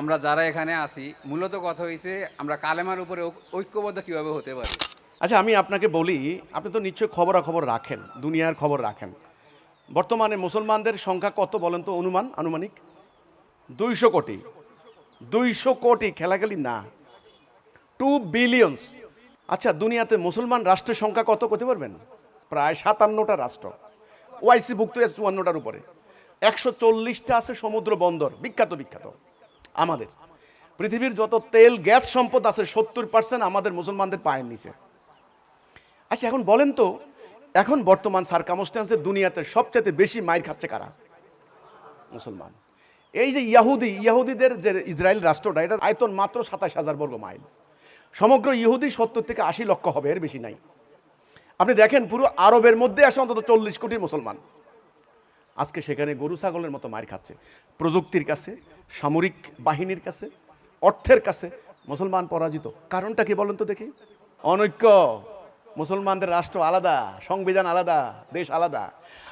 আমরা যারা এখানে আছি, মূলত কথা হয়েছে আমরা কালেমার উপরে ঐক্যবদ্ধ কীভাবে হতে পারি? আচ্ছা আমি আপনাকে বলি, আপনি তো নিশ্চয়ই খবরাখবর রাখেন, দুনিয়ার খবর রাখেন। বর্তমানে মুসলমানদের সংখ্যা কত বলেন তো অনুমান, আনুমানিক? দুইশো কোটি। দুইশো কোটি, খেলাখেলি না। টু বিলিয়নস আচ্ছা দুনিয়াতে মুসলমান রাষ্ট্রের সংখ্যা কত করতে পারবেন? প্রায় সাতান্নটা রাষ্ট্র। ওয়াইসি ভুক্ত চুয়ান্নটার উপরে। একশো চল্লিশটা আছে সমুদ্র বন্দর, বিখ্যাত বিখ্যাত। আমাদের। পৃথিবীর যত তেল, গ্যাস সম্পদ আছে, সত্তর পার্সেন্ট আমাদের মুসলমানদের পায়ের নিচে। আচ্ছা এখন বলেন তো, এখন বর্তমান সার্কামস্টান্সে দুনিয়াতে সবচেয়ে বেশি মাইর খাচ্ছে কারা? মুসলমান। এই যে ইয়াহুদি, ইয়াহুদিদের যে ইসরায়েল রাষ্ট্রটা এটা আয়তন মাত্র সাতাশ হাজার বর্গ মাইল। সমগ্র ইহুদি সত্তর থেকে আশি লক্ষ হবে, এর বেশি নাই। আপনি দেখেন, পুরো আরবের মধ্যে আসে অন্তত চল্লিশ কোটি মুসলমান। আজকে সেখানে গরু, ছাগলের মতো মার খাচ্ছে। প্রযুক্তির কাছে সামরিক বাহিনীর কাছে, অর্থের কাছে মুসলমান পরাজিত। কারণটা কি বলেন তো দেখি। অনৈক্য। মুসলমানদের রাষ্ট্র আলাদা, সংবিধান আলাদা, দেশ আলাদা।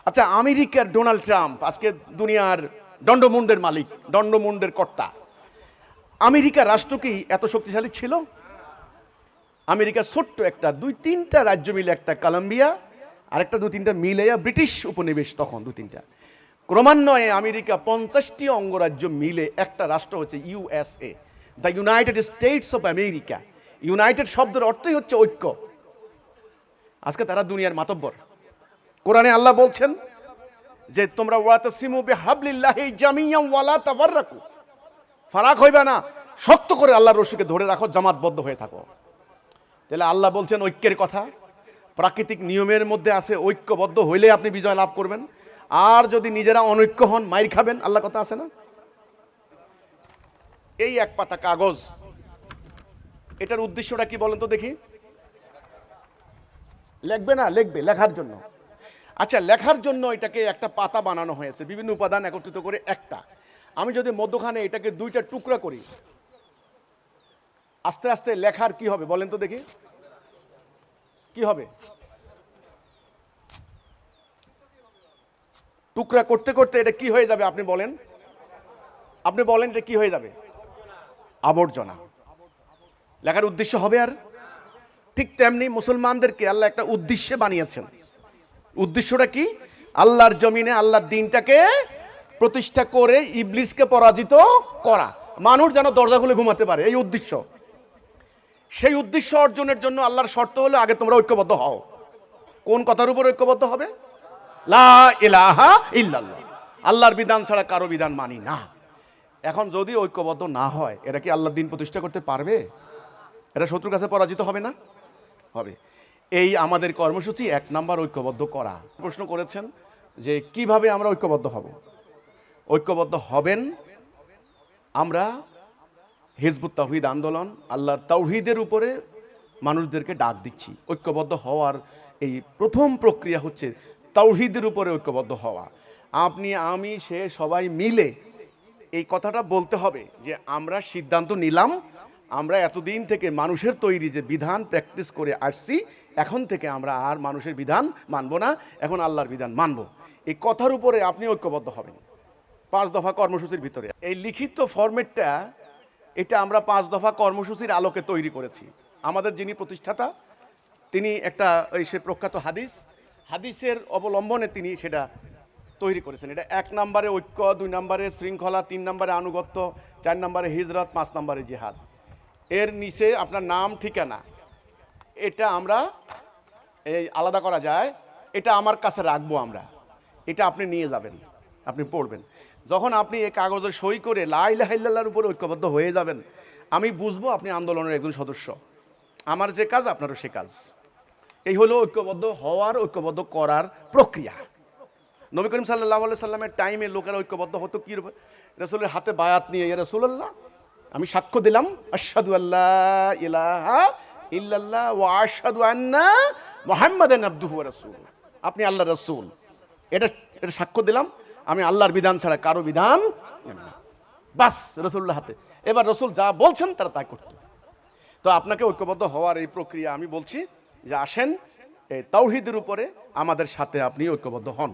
আচ্ছা আমেরিকার ডোনাল্ড ট্রাম্প আজকে দুনিয়ার দণ্ডমুন্ডের মালিক দণ্ডমুন্ডের কর্তা। আমেরিকা রাষ্ট্র কি এত শক্তিশালী ছিল? আমেরিকা ছোট্ট একটা, দুই তিনটা রাজ্য মিলে একটা, কলম্বিয়া আর একটা দু তিনটা মিলে ব্রিটিশ উপনিবেশ তখন দু তিনটা। ক্রমান্বয়ে আমেরিকা পঞ্চাশটি অঙ্গরাজ্য মিলে একটা রাষ্ট্র হচ্ছে USA the United States of America. United শব্দের অর্থই হচ্ছে ঐক্য। আজকে তারা দুনিয়ার মাতব্বর। কোরআনে আল্লাহ বলছেন যে, তোমরা ওয়াতাসিমু ওয়ালা ফারাক হইবে না, শক্ত করে আল্লাহর রশিকে ধরে রাখো, জামাতবদ্ধ হয়ে থাকো। তাহলে আল্লাহ বলছেন ঐক্যের কথা। প্রাকৃতিক নিয়মের মধ্যে আছে ঐক্যবদ্ধ হইলে আপনি বিজয় লাভ করবেন। আর যদি নিজেরা অনৈক্য হন, মাইর খাবেন আল্লাহ কথা আছে না? এই এক পাতা কাগজ, এটার উদ্দেশ্যটা কি বলেন তো দেখি? লেখবে না? লিখবে, লেখার জন্য। আচ্ছা লেখার জন্য এটাকে একটা পাতা বানানো হয়েছে, বিভিন্ন উপাদান একত্রিত করে একটা। আমি যদি মধ্যখানে এটাকে দুইটা টুকরা করি, আস্তে আস্তে লেখার কি হবে বলেন তো দেখি? কি হবে? টুকরা করতে করতে এটা কি হয়ে যাবে আপনি বলেন? আপনি বলেন এটা কি হয়ে যাবে? আবর্জনা। লেখার উদ্দেশ্য হবে আর? ঠিক তেমনি মুসলমানদেরকে আল্লাহ একটা উদ্দেশ্যে বানিয়েছেন। উদ্দেশ্যটা কি? আল্লাহর জমিনে আল্লাহর দিনটাকে প্রতিষ্ঠা করে ইবলিসকে পরাজিত করা। মানুষ যেন দরজা খুলে ঘুমাতে পারে, এই উদ্দেশ্য। সেই উদ্দেশ্য অর্জনের জন্য আল্লাহর শর্ত হলো, আগে তোমরা ঐক্যবদ্ধ হও। কোন কথার উপর ঐক্যবদ্ধ হবে? লা আল্লাহর বিধান ছাড়া কারও বিধান মানি না। এখন যদি ঐক্যবদ্ধ না হয় এরা কি আল্লাহ দিন প্রতিষ্ঠা করতে পারবে? এরা শত্রুর কাছে পরাজিত হবে না? হবে। এই আমাদের কর্মসূচি এক নাম্বার ঐক্যবদ্ধ করা। প্রশ্ন করেছেন যে কীভাবে আমরা ঐক্যবদ্ধ হব? ঐক্যবদ্ধ হবেন আমরা হিজবুত তাহিদ আন্দোলন, আল্লাহর তাওহিদের উপরে মানুষদেরকে ডাক দিচ্ছি। ঐক্যবদ্ধ হওয়ার এই প্রথম প্রক্রিয়া হচ্ছে তাওহিদের উপরে ঐক্যবদ্ধ হওয়া। আপনি, আমি, সে, সবাই মিলে এই কথাটা বলতে হবে যে আমরা সিদ্ধান্ত নিলাম, আমরা এতদিন থেকে মানুষের তৈরি যে বিধান প্র্যাকটিস করে আসছি, এখন থেকে আমরা আর মানুষের বিধান মানব না, এখন আল্লাহর বিধান মানব। এই কথার উপরে আপনি ঐক্যবদ্ধ হবেন। পাঁচ দফা কর্মসূচির ভিতরে। এই লিখিত ফরম্যাটটা, এটা আমরা পাঁচ দফা কর্মসূচির আলোকে তৈরি করেছি। আমাদের যিনি প্রতিষ্ঠাতা, তিনি একটা ওই সে প্রখ্যাত হাদিস হাদিসের অবলম্বনে তিনি সেটা তৈরি করেছেন। এটা এক নম্বরে ঐক্য, দুই নম্বরে শৃঙ্খলা, তিন নম্বরে আনুগত্য, চার নম্বরে হিজরত, পাঁচ নম্বরে জিহাদ। এর নিচে আপনার নাম, ঠিকানা, এটা আমরা এই আলাদা করা যায়। এটা আমার কাছে রাখব আমরা। এটা আপনি নিয়ে যাবেন, আপনি পড়বেন। যখন আপনি এই কাগজে সই করে লাইলাহিল্লার উপরে ঐক্যবদ্ধ হয়ে যাবেন, আমি বুঝব আপনি আন্দোলনের একজন সদস্য। আমার যে কাজ, আপনারও সে কাজ। এই হলো ঐক্যবদ্ধ হওয়ার, ঐক্যবদ্ধ করার প্রক্রিয়া। নবী করিম সাল্লাহ সাল্লামের টাইমে লোকেরা ঐক্যবদ্ধ হতো কি রসুলের হাতে বায়াত নিয়ে, ইয়া রসুল্লাহ আমি সাক্ষ্য দিলাম, আশহাদু আল্লাহ ইলাহা ইল্লাল্লাহ ও আশহাদু আন্না মুহাম্মাদান আবদুহু রাসূল আপনি আল্লাহ রাসূল, এটা এটা সাক্ষ্য দিলাম, আমি আল্লাহর বিধান ছাড়া কারও বিধান। বাস রসুল্লাহ হাতে। এবার রসুল যা বলছেন তারা তাই করতে তো আপনাকে ঐক্যবদ্ধ হওয়ার এই প্রক্রিয়া আমি বলছি যে আসেন এই তাওহিদের উপরে আমাদের সাথে আপনি ঐক্যবদ্ধ হন।